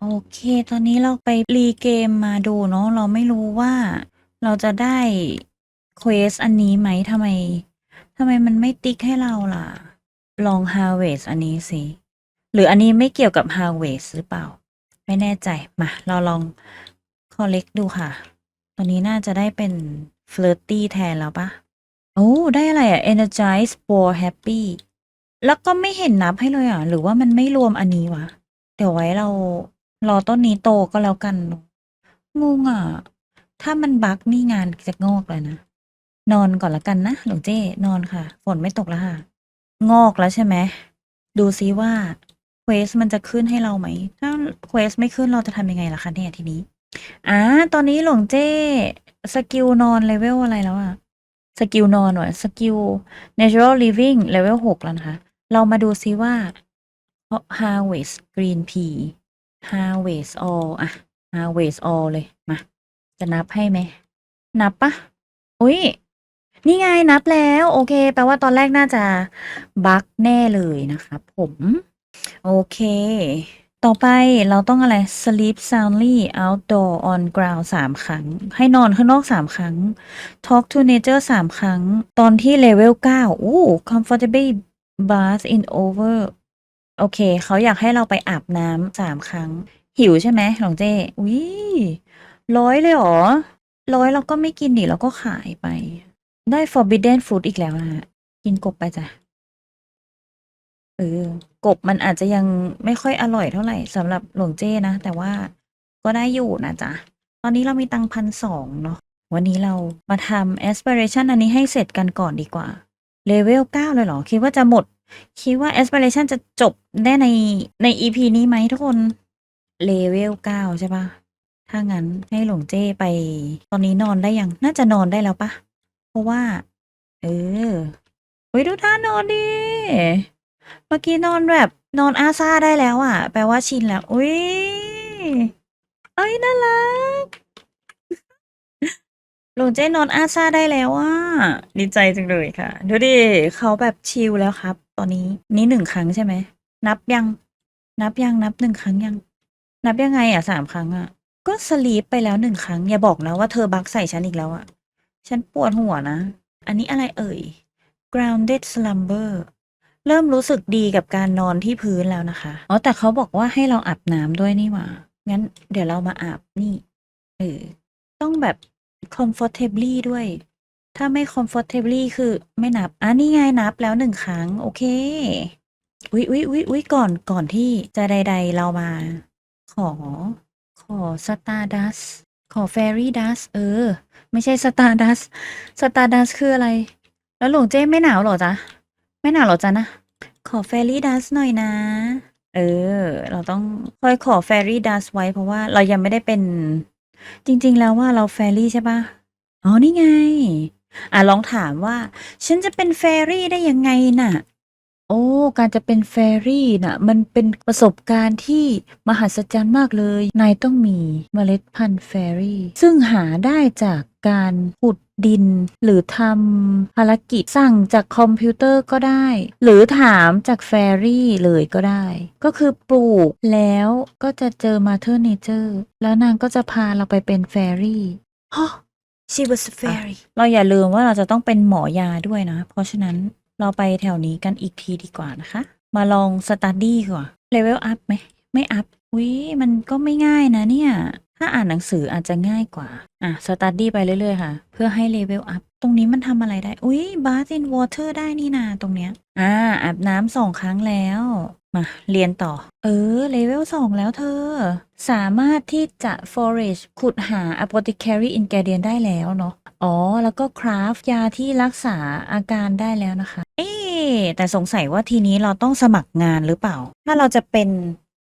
โอเค ตอนนี้เราไปรีเกมมาดูเนาะ เราไม่รู้ว่าเราจะได้เควสอันนี้ไหมทำไมทำไมมันไม่ติ๊กให้เราล่ะ ลอง harvest อันนี้สิ หรืออันนี้ไม่เกี่ยวกับ harvest หรือเปล่า ไม่แน่ใจ มา เราลอง collect ดูค่ะ ตอนนี้น่าจะได้เป็น flirty แทนแล้วปะโอ้ ได้อะไรอะ energize for happy แล้วก็ไม่เห็นนับให้เลยอะ หรือว่ามันไม่รวมอันนี้วะ เดี๋ยวไว้เรา รอต้นนี้โตก็แล้วกันงงอะ ถ้ามันบักนี่งานจะงอกเลยนะ นอนก่อนละกันนะหลวงเจ้นอนค่ะ ฝนไม่ตกแล้วค่ะ งอกแล้วใช่ไหม ดูซิว่าเควสมันจะขึ้นให้เราไหม ถ้าเควสไม่ขึ้นเราจะทำยังไงล่ะคะเนี่ยทีนี้อ่าตอนนี้หลวงเจ้สกิลนอนเลเวลอะไรแล้วอะสกิลนอนวะสกิล natural living เลเวลหกแล้วนะคะ เรามาดูซิว่า harvest green pea harvest all อะ harvest all เลย มา จะนับให้ไหม นับปะอุ้ยนี่ไงนับแล้ว โอเค แปลว่าตอนแรกน่าจะบั๊กแน่เลยนะครับผม โอเค ต่อไปเราต้องอะไร sleep soundly outdoor on ground สามครั้ง ให้นอนข้างนอกสามครั้ง talk to nature สามครั้ง ตอนที่เลเวลเก้าอู้ comfortable bath in over โอเค เขาอยากให้เราไปอาบน้ำสามครั้ง หิวใช่ไหมหลวงเจ้อุ้ยร้อยเลยเหรอ ร้อยเราก็ไม่กินดิเราก็ขายไป ได้ forbidden fruit อีกแล้วนะฮะ กินกบไปจ้ะเออกบมันอาจจะยังไม่ค่อยอร่อยเท่าไหร่สำหรับหลวงเจ้นะ แต่ว่าก็ได้อยู่นะจ๊ะ ตอนนี้เรามีตังพันสองเนาะวันนี้เรามาทำ aspiration อันนี้ให้เสร็จกันก่อนดีกว่าเลเวลเก้าเลยเหรอ คิดว่าจะหมด คิดว่า aspiration จะจบได้ในใน EP นี้ไหมทุกคนเลเวลเก้าใช่ปะถ้างั้นให้หลวงเจ้ไป ตอนนี้นอนได้ยัง น่าจะนอนได้แล้วปะเพราะว่า เออเฮ้ยดูท่านอนดิเมื่อกี้นอนแบบ นอนอาซาได้แล้วอะ แปลว่าชินแล้วอุ้ยเอ้ยน่ารักหลวงเจ้นอนอาซาได้แล้วอะดีใจจังเลยค่ะ ดูดิเขาแบบชิลแล้วครับ ตอนนี้นี่หนึ่งครั้งใช่ไหม นับยัง นับยังนับหนึ่งครั้งยัง นับยังไงอะสามครั้งอะ ก็สลีปไปแล้วหนึ่งครั้ง อย่าบอกนะว่าเธอบักใส่ฉันอีกแล้วอะ ฉันปวดหัวนะ อันนี้อะไรเอ่ย grounded slumber เริ่มรู้สึกดีกับการนอนที่พื้นแล้วนะคะ อ๋อ แต่เขาบอกว่าให้เราอาบน้ำด้วยนี่หว่า งั้นเดี๋ยวเรามาอาบนี่ เออ ต้องแบบ comfortably ด้วย ถ้าไม่ comfortably คือไม่นับ อะ นี่ไงนับแล้วหนึ่งครั้ง โอเค อุ๊ยอุ๊ยอุ๊ยอุ๊ยก่อนก่อนที่จะใด ๆ เรามา ขอ ขอ stardust ขอ fairy dust เออ ไม่ใช่ stardust stardust คืออะไร แล้วหลวงเจ้ไม่หนาวหรอจ๊ะ ไม่หนาวหรอจ๊ะนะ ขอ fairy dust หน่อยนะ เออ เราต้องค่อยขอ fairy dust ไว้เพราะว่าเรายังไม่ได้เป็น จริง ๆ แล้วว่าเรา fairy ใช่ปะอ๋อ นี่ไง อะลองถามว่า ฉันจะเป็น fairy ได้ยังไงน่ะ โอ้ การจะเป็นแฟรี่น่ะ มันเป็นประสบการณ์ที่มหัศจรรย์มากเลย นายต้องมีเมล็ดพันธุ์แฟรี่ ซึ่งหาได้จากการขุดดิน หรือทำภารกิจสั่งจากคอมพิวเตอร์ก็ได้ หรือถามจากแฟรี่เลยก็ได้ ก็คือปลูกแล้วก็จะเจอมาเธอร์เนเจอร์ แล้วนางก็จะพาเราไปเป็นแฟรี่ฮะ she was a fairy เราอย่าลืมว่าเราจะต้องเป็นหมอยาด้วยนะ เพราะฉะนั้นเราไปแถวนี้กันอีกทีดีกว่านะคะ มาลองสต u d ดี้ก่อนเลเวลอัพไหม ไม่อัพวิมันก็ไม่ง่ายนะเนี่ย ถ้าอ่านหนังสืออาจจะง่ายกว่า อะสต u d ดี้ไปเรื่อยๆค่ะ เพื่อให้เลเวลอัพ ตรงนี้มันทำอะไรได้ อุ้ยบา t ินวอเตอร์ได้นี่นาตรงเนี้ย อ่าอาบน้ำสองครั้งแล้ว มา เรียนต่อ เออ เลเวลสองแล้วเธอ สามารถที่จะ forage ขุดหา apothecary ingredient ได้แล้วเนาะอ๋อ แล้วก็คราฟยาที่รักษาอาการได้แล้วนะคะ เอ๊แต่สงสัยว่าทีนี้เราต้องสมัครงานหรือเปล่า ถ้าเราจะเป็น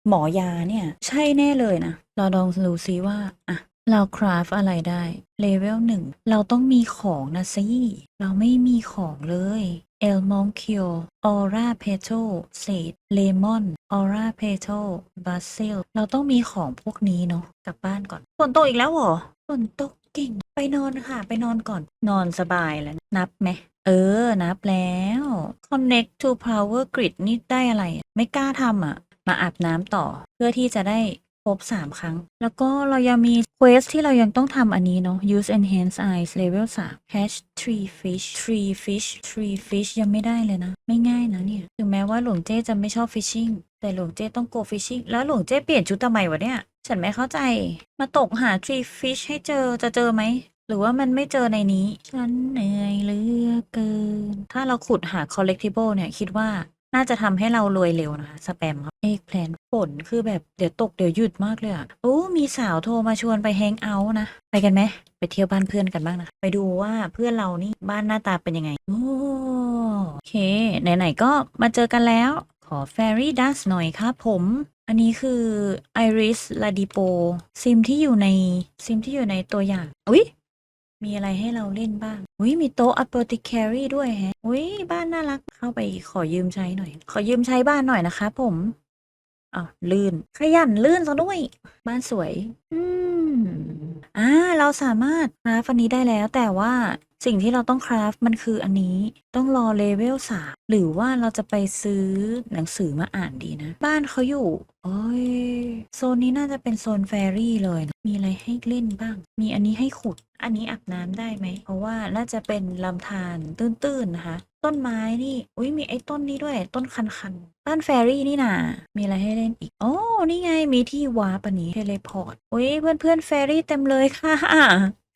หมอยาเนี่ย ใช่แน่เลยนะ เราลองดูซิว่าอะเราคราฟอะไรได้เลเวลหนึ่งเราต้องมีของนะสิเราไม่มีของเลย เอลมองคิโอออร่าเพโตเศษเลมอนออร่าเพโตบาซิล เราต้องมีของพวกนี้เนาะกลับบ้านก่อนฝนตกอีกแล้วเหรอฝนตกเก่งไปนอนค่ะ ไปนอนก่อน นอนสบายแล้ว นับไหม เออ นับแล้ว connect to power grid นี่ได้อะไร ไม่กล้าทำอะ มาอาบน้ำต่อ เพื่อที่จะได้ ครบสามครั้ง แล้วก็เรายังมีเควสที่เรายังต้องทำอันนี้เนาะ use enhance eyes level 3 catch three fish three fish three fish ยังไม่ได้เลยนะ ไม่ง่ายนะเนี่ย ถึงแม้ว่าหลวงเจ้จะไม่ชอบ fishing แต่หลวงเจ้ต้อง go fishing แล้วหลวงเจ้เปลี่ยนชุดทำไมวะเนี่ย ฉันไม่เข้าใจ มาตกหา three fish ให้เจอจะเจอไหมหรือว่ามันไม่เจอในนี้ ฉันเหนื่อยเหลือเกิน ถ้าเราขุดหา collectible เนี่ย คิดว่า น่าจะทำให้เรารวยเร็วนะคะ สแปมครับเอกแพลนฝนคือแบบเดี๋ยวตกเดี๋ยวหยุดมากเลยอะโอ้มีสาวโทรมาชวนไปแฮงเอาท์นะ ไปกันไหม ไปเที่ยวบ้านเพื่อนกันบ้างนะ ไปดูว่าเพื่อนเรานี่บ้านหน้าตาเป็นยังไง โอโอเค ไหนๆก็มาเจอกันแล้ว ขอ Fairy Dust หน่อยครับผม อันนี้คือ Iris Ladipo ซิมที่อยู่ในซิมที่อยู่ในตัวอย่าง อุ๊ย มีอะไรให้เราเล่นบ้าง อุ้ยมีโต๊ะ apothecary ด้วยแฮะ อุ้ยบ้านน่ารัก เข้าไปขอยืมใช้หน่อย ขอยืมใช้บ้านหน่อยนะคะผมอ้าลื่น ขยันลื่นซะด้วย บ้านสวย อืมอ่า เราสามารถคราฟอันนี้ได้แล้ว แต่ว่าสิ่งที่เราต้องคราฟมันคืออันนี้ ต้องรอเลเวลสามหรือว่าเราจะไปซื้อหนังสือมาอ่านดีนะ บ้านเขาอยู่ โอ้ย โซนนี้น่าจะเป็นโซนแฟรี่เลยนะมีอะไรให้เล่นบ้าง มีอันนี้ให้ขุด อันนี้อาบน้ำได้ไหม เพราะว่าน่าจะเป็นลำธารตื้นๆนะคะ ต้นไม้นี่ อุ้ยมีไอ้ต้นนี้ด้วย ต้นคันๆ บ้านแฟรี่นี่นามีอะไรให้เล่นอีก โอ้นี่ไง มีที่วาร์ปนี้เทเลพอร์ต อุ้ยเพื่อนเพื่อนๆแฟรี่เต็มเลยค่ะ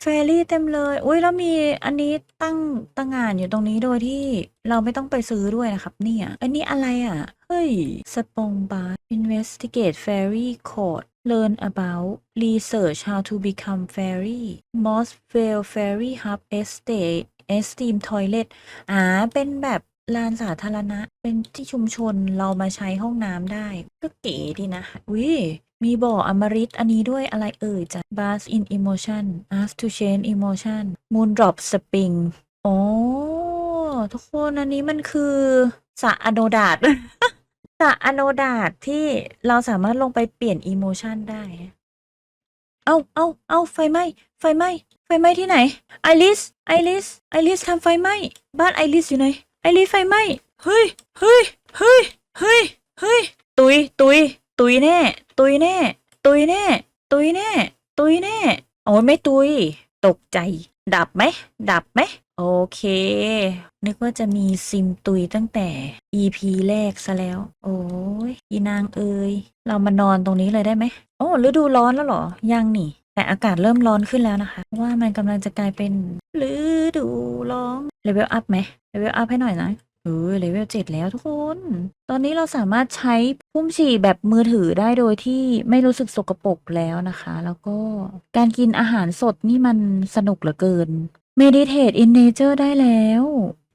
แฟรี่เต็มเลย อุ้ยแล้วมีอันนี้ตั้งตั้งงานอยู่ตรงนี้โดยที่เราไม่ต้องไปซื้อด้วยนะครับ เนี่ย อันนี้อะไรอะ เฮ้ย สปองบาร์ investigate fairy court learn about research how to become fairy Mossvale Fairy Hub Estate Esteem Toilet อ่า เป็นแบบลานสาธารณะ เป็นที่ชุมชนเรามาใช้ห้องน้ำได้ ก็เก๋ดีนะอุ้ยมีบ่ออมฤตอันนี้ด้วยอะไรเอ่ยจ้ะ Bath in Emotion Ask to Change Emotion Moon Drop Spring โอ้ทุกคนอันนี้มันคือสระอโนดาต สระอโนดาตที่เราสามารถลงไปเปลี่ยนอีโมชันได้ เอาเอาเอาไฟไหม้ ไฟไหม้ ไฟไหม้ที่ไหน ไอริส ไอริส ไอริสทำไฟไหม้ บ้านไอริสอยู่ไหน ไอริสไฟไหม้ เฮ้ย เฮ้ย เฮ้ย เฮ้ย เฮ้ย ตุย ตุย ตุยแน่ ตุยแน่ ตุยแน่ ตุยแน่ ตุยแน่ โอ้ยไม่ตุย ตกใจ ดับไหม ดับไหม โอเค นึกว่าจะมีซิมตุยตั้งแต่ EP แรกซะแล้ว โอ้ยอีนางเอ่ยเรามานอนตรงนี้เลยได้ไหม โอ้ฤดูร้อนแล้วเหรอ ยังนี่ แต่อากาศเริ่มร้อนขึ้นแล้วนะคะ ว่ามันกำลังจะกลายเป็นฤดูร้อนเลเวลอัพไหมเลเวลอัพให้หน่อยนะเออเลเวลเจ็ดแล้วทุกคน ตอนนี้เราสามารถใช้พุ่มฉี่แบบมือถือได้โดยที่ไม่รู้สึกสกปรกแล้วนะคะ แล้วก็การกินอาหารสดนี่มันสนุกเหลือเกิน Meditate in nature ได้แล้ว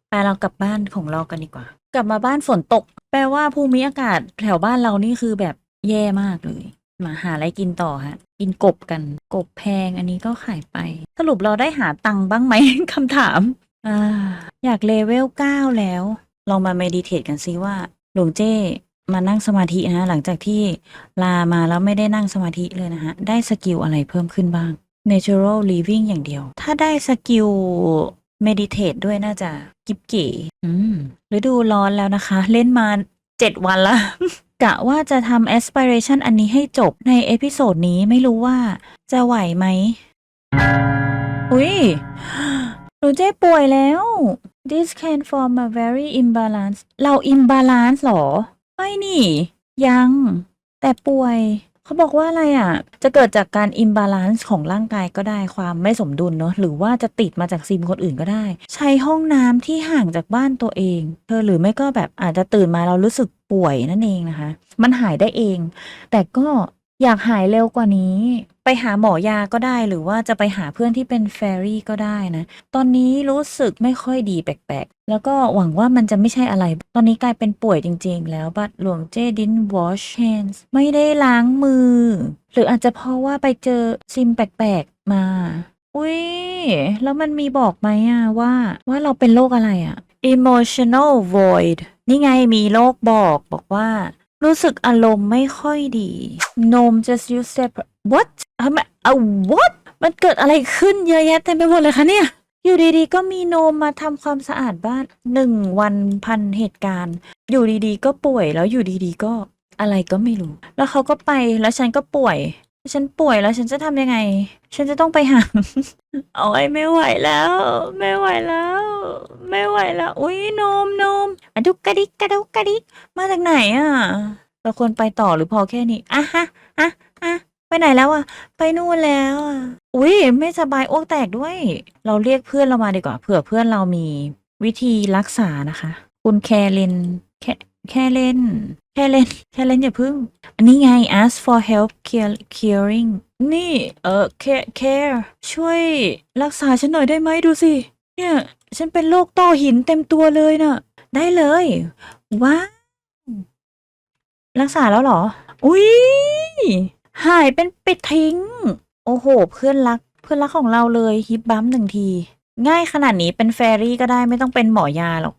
ไปเรากลับบ้านของเรากันดีกว่า กลับมาบ้านฝนตก แปลว่าภูมิอากาศแถวบ้านเรานี่คือแบบแย่มากเลย มาหาอะไรกินต่อฮะ กินกบกัน กบแพงอันนี้ก็ขายไป สรุปเราได้หาตังค์บ้างไหม คำถามออยากเลเวลเก้าแล้ว ลองมาเมดิเทตกันซิว่า หลวงเจ้มานั่งสมาธินะหลังจากที่ลามาแล้วไม่ได้นั่งสมาธิเลยนะฮะ ได้สกิลอะไรเพิ่มขึ้นบ้าง natural living อย่างเดียว ถ้าได้สกิล meditate ด้วยน่าจะกิบเก๋อืมฤดูร้อนแล้วนะคะ เล่นมาเจ็ดวันละกะว่าจะทำ aspiration อันนี้ให้จบในเอพิโซดนี้ไม่รู้ว่าจะไหวไหม อุ๊ยหนูเจ้ป่วยแล้ว this can form a very imbalance เรา imbalance หรอ ไม่นี่ ยัง แต่ป่วย เขาบอกว่าอะไรอะ จะเกิดจากการอิมบาลานซ์ของร่างกายก็ได้ความไม่สมดุลเนาะหรือว่าจะติดมาจากซิมคนอื่นก็ได้ ใช้ห้องน้ำที่ห่างจากบ้านตัวเองเธอหรือไม่ก็แบบอาจจะตื่นมาเรารู้สึกป่วยนั่นเองนะคะ มันหายได้เอง แต่ก็ อยากหายเร็วกว่านี้ ไปหาหมอยาก็ได้หรือว่าจะไปหาเพื่อนที่เป็นแฟรี่ก็ได้นะ ตอนนี้รู้สึกไม่ค่อยดีแปลกๆ แล้วก็หวังว่ามันจะไม่ใช่อะไร ตอนนี้กลายเป็นป่วยจริงๆ แล้วบัดหลวงเจดิน wash hands ไม่ได้ล้างมือ หรืออาจจะเพราะว่าไปเจอซิมแปลกๆ มา อุ้ยแล้วมันมีบอกไหมอะว่า ว่าเราเป็นโรคอะไรอะ emotional void นี่ไงมีโรคบอกบอกว่า รู้สึกอารมณ์ไม่ค่อยดี Nom just use separate what ทำไมเอา what มันเกิดอะไรขึ้นเยอะแยะเต็มไปหมดเลยคะเนี่ย อยู่ดีๆ ก็มีโนมมาทำความสะอาดบ้านหนึ่งวันพันเหตุการณ์ อยู่ดีๆ ก็ป่วยแล้วอยู่ดีๆ ก็อะไรก็ไม่รู้ แล้วเขาก็ไปแล้วฉันก็ป่วย ฉันป่วยแล้วฉันจะทำยังไง ฉันจะต้องไปหาโอ้ยไม่ไหวแล้ว ไม่ไหวแล้ว ไม่ไหวแล้ว อุ้ยนมนมอะดุกกระดิกกระดุกกระดิกมาจากไหนอะเราควรไปต่อหรือพอแค่นี้อะฮะอะอะไปไหนแล้วอะ ไปนู่นแล้วอะอุ้ยไม่สบายอ้วกแตกด้วย เราเรียกเพื่อนเรามาดีกว่าเผื่อเพื่อนเรามีวิธีรักษานะคะ คุณแคเลนแคแคเลน คเลนแคเลนอย่าพึ่ง อันนี้ไง ask for help caring นี่ เออ care care ช่วยรักษาฉันหน่อยได้ไหมดูสิ เนี่ย ฉันเป็นโรคต้อหินเต็มตัวเลยน่ะ ได้เลย ว้ารักษาแล้วเหรอ อุ้ยหายเป็นปิดทิ้ง โอ้โห เพื่อนรัก เพื่อนรักของเราเลยฮิปบัมหนึ่งที ง่ายขนาดนี้เป็นแฟรี่ก็ได้ไม่ต้องเป็นหมอยาหรอก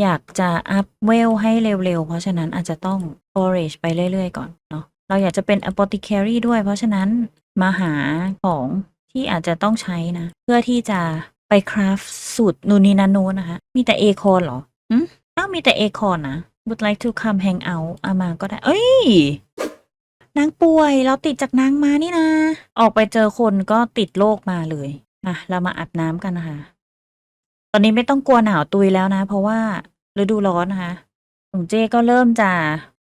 อยากจะอัพเวลให้เร็วๆ เพราะฉะนั้นอาจจะต้อง forage ไปเรื่อยๆ ก่อนเนาะเราอยากจะเป็น apothecary ด้วย เพราะฉะนั้นมาหาของที่อาจจะต้องใช้นะ เพื่อที่จะไปคราฟสูตรนูนีนานูนนะคะ มีแต่เอคอนเหรออืมอ้าวมีแต่เอคอนนะ would like to come hang out อามาก็ได้ เอ้ย นางป่วยเราติดจากนางมานี่นะ ออกไปเจอคนก็ติดโรคมาเลยอะเรามาอาบน้ำกันนะคะ ตอนนี้ไม่ต้องกลัวหนาวตุยแล้วนะ เพราะว่าฤดูร้อนนะคะหลวงเจ้ก็เริ่มจะ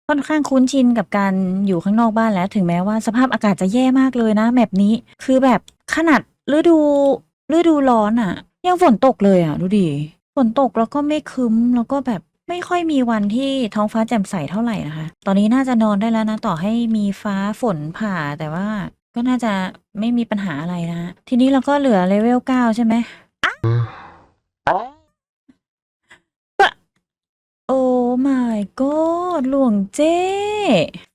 ค่อนข้างคุ้นชินกับการอยู่ข้างนอกบ้านแล้ว ถึงแม้ว่าสภาพอากาศจะแย่มากเลยนะแบบนี้ คือแบบขนาดฤดูฤดูร้อนอะ่ะ ยังฝนตกเลยอะ่ะ ดูดิฝนตกแล้วก็ไม่คึ้มแล้วก็แบบไม่ค่อยมีวันที่ท้องฟ้าแจ่มใสเท่าไหร่นะคะ ตอนนี้น่าจะนอนได้แล้วนะ ต่อให้มีฟ้าฝนผ่าแต่ว่าก็น่าจะไม่มีปัญหาอะไรนะ ทีนี้เราก็เหลือเลเวลเก้าใช่ไหมโอ้ my god หลวงเจ้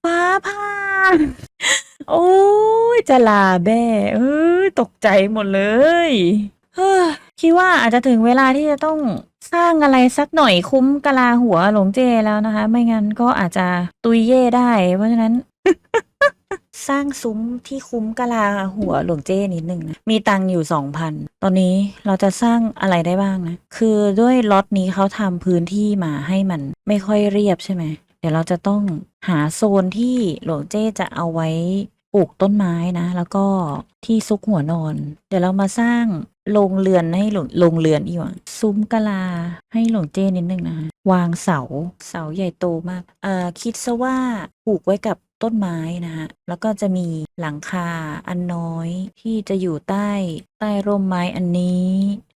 ฟ้าผ่าโอ้ยจะลาแบ่เอ้ยตกใจหมดเลยเฮ้อคิดว่าอาจจะถึงเวลาที่จะต้องสร้างอะไรสักหน่อยคุ้มกะลาหัวหลวงเจแล้วนะคะ ไม่งั้นก็อาจจะตุยเย่ได้ เพราะฉะนั้น สร้างซุ้มที่คุ้มกะลาหัวหลวงเจ้นิดหนึ่งนะ มีตังอยู่สองพันตอนนี้เราจะสร้างอะไรได้บ้างนะ คือด้วยล็อตนี้เขาทำพื้นที่มาให้มันไม่ค่อยเรียบใช่ไหม เดี๋ยวเราจะต้องหาโซนที่หลวงเจ้จะเอาไว้ปลูกต้นไม้นะ แล้วก็ที่ซุกหัวนอน เดี๋ยวเรามาสร้างโรงเรือนให้หลวงโรงเรือนอีกว่าซุ้มกะลาให้หลวงเจ้นิดนึงนะคะวางเสาเสาใหญ่โตมากเอ่อคิดซะว่าปลูกไว้กับ ต้นไม้นะคะแล้วก็จะมีหลังคาอันน้อยที่จะอยู่ใต้ใต้ร่มไม้อันนี้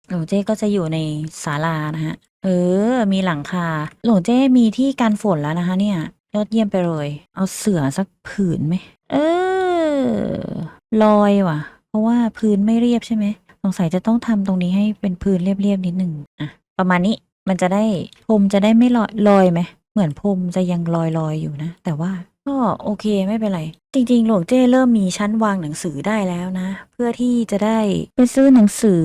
หลวงเจ้ก็จะอยู่ในศาลานะฮะ เออ มีหลังคา หลวงเจ้มีที่กันฝนแล้วนะคะ เนี่ย ยอดเยี่ยมไปเลย เอาเสือสักผืนไหม เออ ลอยว่ะ เพราะว่าพื้นไม่เรียบใช่ไหม สงสัยจะต้องทำตรงนี้ให้เป็นพื้นเรียบๆนิดหนึ่งอะ ประมาณนี้ มันจะได้พรมจะได้ไม่ลอยลอยไหม เหมือนพรมจะยังลอยลอยอยู่นะ แต่ว่า ก็โอเคไม่เป็นไร จริง ๆ หลวงเจ้เริ่มมีชั้นวางหนังสือได้แล้วนะ เพื่อที่จะได้ไปซื้อหนังสือ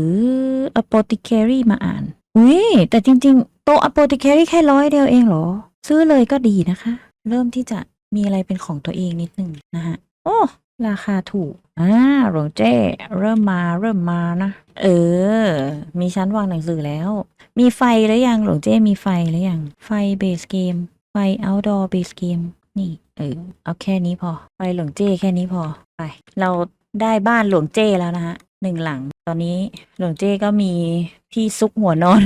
apothecary มาอ่าน อุ้ยแต่จริง ๆ โต๊ะ apothecary แค่ร้อยเดียวเองเหรอ ซื้อเลยก็ดีนะคะ เริ่มที่จะมีอะไรเป็นของตัวเองนิดนึงนะฮะ โอ้ราคาถูก อ่าหลวงเจ้ เริ่มมาเริ่มมานะ เออ มีชั้นวางหนังสือแล้ว มีไฟหรือยังหลวงเจ้มีไฟหรือยัง ไฟเบสเกม ไฟ outdoor base game นี่ เออ เอาแค่นี้พอไฟหลวงเจ้แค่นี้พอ ไป เราได้บ้านหลวงเจ้แล้วนะฮะหนึ่งหลัง ตอนนี้หลวงเจ้ก็มีที่ซุกหัวนอน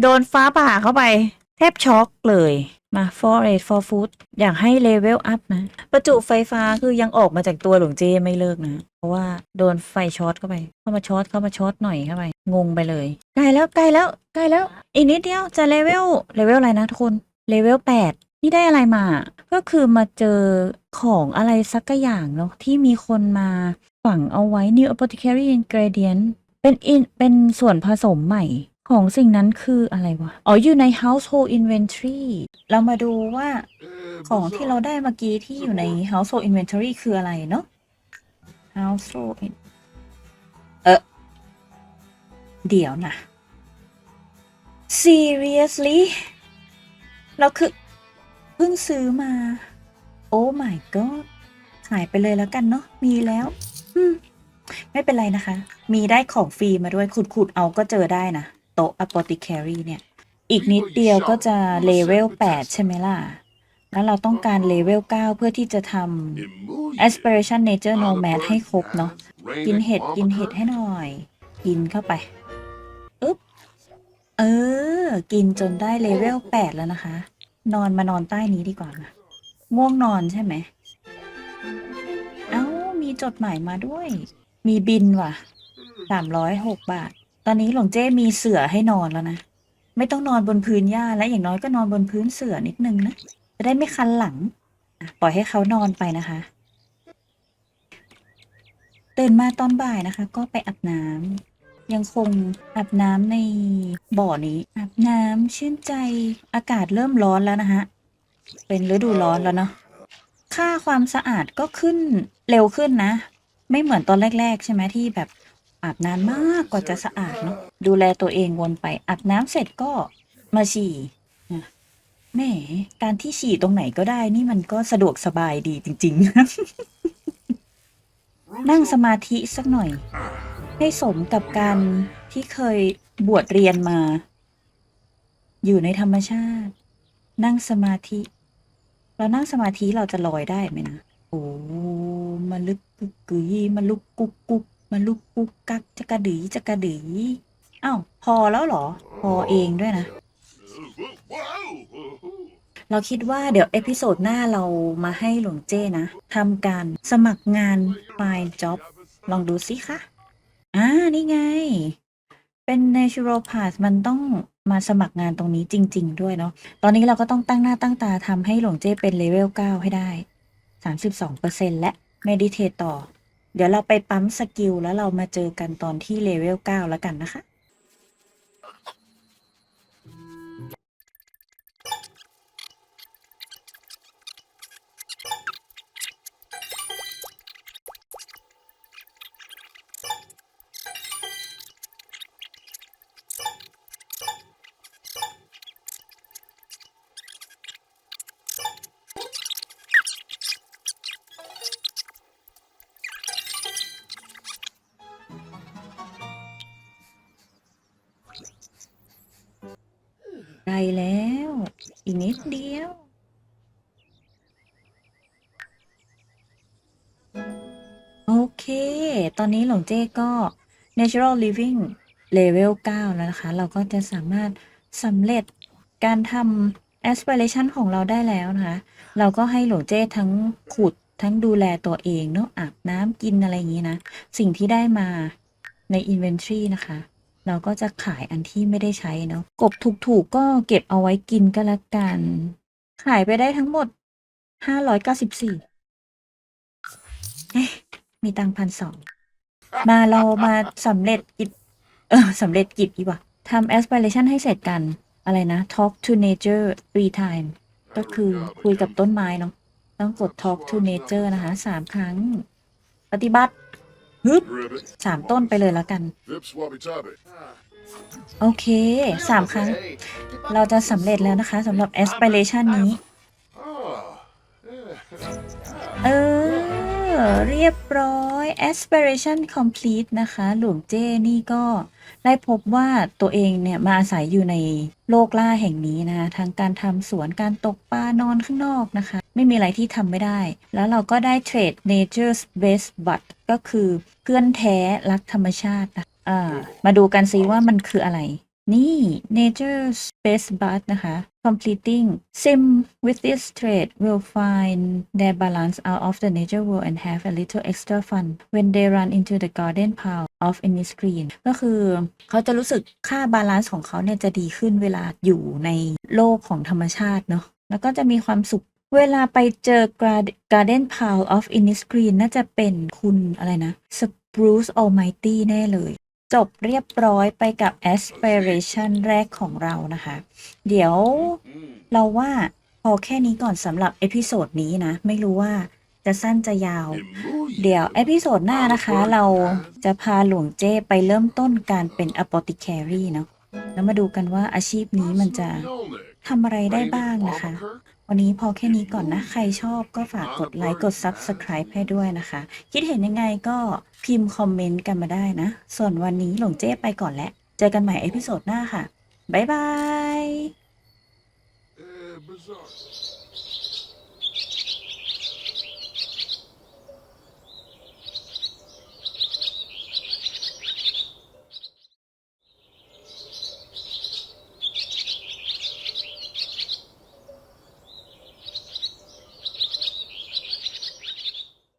โดนฟ้าผ่าเข้าไป แทบช็อกเลย มา forage for food อยากให้เลเวลอัพนะ ประจุไฟฟ้าคือยังออกมาจากตัวหลวงเจ้ไม่เลิกนะ เพราะว่าโดนไฟช็อตเข้าไป เข้ามาช็อตเข้ามาช็อตหน่อยเข้าไป งงไปเลย ใกล้แล้วใกล้แล้วใกล้แล้ว อีกนิดเดียวจะเลเวลเลเวลอะไรนะทุกคนเลเวลแปด นี่ได้อะไรมา ก็คือมาเจอของอะไรสักอย่างเนาะที่มีคนมาฝังเอาไว้ new apothecary ingredient เป็นอินเป็นส่วนผสมใหม่ของสิ่งนั้นคืออะไรวะ อ๋อ อยู่ใน household inventory เรามาดูว่าของที่เราได้เมื่อกี้ที่อยู่ใน household inventory คืออะไรเนาะ household in เออเดี๋ยวนะ seriously เราคือ พิ่งซื้อมา โอ้ my god หายไปเลยแล้วกันเนาะมีแล้วอืมไม่เป็นไรนะคะ มีได้ของฟรีมาด้วยขุดๆเอาก็เจอได้นะ โต๊ะ apothecary เนี่ย อีกนิดเดียวก็จะเลเวล 8 ใช่ไหมล่ะ แล้วเราต้องการเลเวล 9 เพื่อที่จะทำ aspiration nature nomad ให้ครบเนาะกินเห็ดกินเห็ดให้หน่อย กินเข้าไปอึ๊บเออ กินจนได้เลเวล 8 แล้วนะคะ นอนมานอนใต้นี้ดีกว่านะง่วงนอนใช่ไหม เอ้า มีจดหมายมาด้วย มีบินว่ะสามร้อยหกบาท ตอนนี้หลวงเจ้มีเสือให้นอนแล้วนะ ไม่ต้องนอนบนพื้นหญ้าและอย่างน้อยก็นอนบนพื้นเสือนิดนึงนะ จะได้ไม่คันหลัง ปล่อยให้เขานอนไปนะคะ ตื่นมาตอนบ่ายนะคะ ก็ไปอาบน้ำ ยังคงอาบน้ำในบ่อนี้อาบน้ำชื่นใจอากาศเริ่มร้อนแล้วนะฮะ เป็นฤดูร้อนแล้วเนาะค่าความสะอาดก็ขึ้นเร็วขึ้นนะ ไม่เหมือนตอนแรก ๆ ใช่ไหมที่แบบอาบน้ำมากกว่าจะสะอาดเนาะดูแลตัวเองวนไปอาบน้ำเสร็จก็มาฉี่นะแหมการที่ฉี่ตรงไหนก็ได้นี่มันก็สะดวกสบายดีจริง ๆ นั่งสมาธิสักหน่อย ให้สมกับการที่เคยบวชเรียนมา อยู่ในธรรมชาติ นั่งสมาธิ เรานั่งสมาธิเราจะลอยได้ไหมนะโอ้มาลึกกึกกึยมาลุกกุกกุกมาลุกกุกกักจะกระดือจะกระดืออ้าวพอแล้วเหรอ พอเองด้วยนะ เราคิดว่าเดี๋ยวเอพิโซดหน้าเรามาให้หลวงเจ้นะทำการสมัครงาน Find Job ลองดูสิคะ อ่านี่ไง เป็น Natural Path มันต้องมาสมัครงานตรงนี้จริง ๆ ด้วยเนาะ ตอนนี้เราก็ต้องตั้งหน้าตั้งตาทำให้หลวงเจ้เป็นเลเวล9ให้ได้ 32%และ Meditate ต่อ เดี๋ยวเราไปปั๊มสกิลแล้วเรามาเจอกันตอนที่เลเวล9แล้วกันนะคะ แล้ว อีกนิดเดียว โอเค ตอนนี้หลงเจ้ก็ natural living level 9 แล้วนะคะ เราก็จะสามารถสำเร็จการทำ aspiration ของเราได้แล้วนะคะ เราก็ให้หลวงเจ้ทั้งขุดทั้งดูแลตัวเองเนาะอาบน้ำกินอะไรอย่างนี้นะ สิ่งที่ได้มาใน inventory นะคะ เราก็จะขายอันที่ไม่ได้ใช้เนาะกบถูกๆก็เก็บเอาไว้กินก็แล้วกัน ขายไปได้ทั้งหมด594เอ๊ะมีตังพันสองมาเรามาสำเร็จกิจเออสำเร็จกิจดีกว่าทำ aspiration ให้เสร็จกันอะไรนะ talk to nature three time ก็คือคุยกับต้นไม้เนาะต้องกด talk to nature นะคะสามครั้ง ปฏิบัติ ฮึบ Ribbit. สามต้นไปเลยแล้วกัน Vip swabby tabby. โอเคสามครั้ง เราจะสำเร็จแล้วนะคะสำหรับ aspiration นี้ Ah, yeah. เออ เรียบร้อย aspiration complete นะคะ หลวงเจ้นี่ก็ได้พบว่าตัวเองเนี่ยมาอาศัยอยู่ในโลกล่าแห่งนี้นะคะทั้งการทำสวนการตกปลานอนข้างนอกนะคะ ไม่มีอะไรที่ทำไม่ได้ แล้วเราก็ได้เทรด nature's best bud ก็คือเพื่อนแท้รักธรรมชาตินะมาดูกันซิว่ามันคืออะไร นี่ nature's best bud นะคะ completing sim with this trade will find their balance out of the nature world and have a little extra fun when they run into the garden pile of any screen ก็คือเขาจะรู้สึกค่าบาลานซ์ของเขาเนี่ยจะดีขึ้นเวลาอยู่ในโลกของธรรมชาติเนาะแล้วก็จะมีความสุขเวลาไปเจอ Grad- Garden Pile of Inniscreen น่าจะเป็นคุณอะไรนะ Spruce Almighty แน่เลย จบเรียบร้อยไปกับ aspiration แรกของเรานะคะ เดี๋ยวเราว่าพอแค่นี้ก่อนสำหรับเอพิโซดนี้นะ ไม่รู้ว่าจะสั้นจะยาว เดี๋ยวเอพิโซดหน้านะคะ เราจะพาหลวงเจ้ไปเริ่มต้นการเป็น apothecary เนาะแล้วมาดูกันว่าอาชีพนี้มันจะทำอะไรได้บ้างนะคะ วันนี้พอแค่นี้ก่อนนะ ใครชอบก็ฝากกดไลค์ กด Subscribe ให้ด้วยนะคะ คิดเห็นยังไงก็พิมพ์คอมเมนต์กันมาได้นะ ส่วนวันนี้หลงเจ้ไปก่อนแล้วเจอกันใหม่เอพิโซดหน้าค่ะ บ๊ายบาย Eh, bizarre.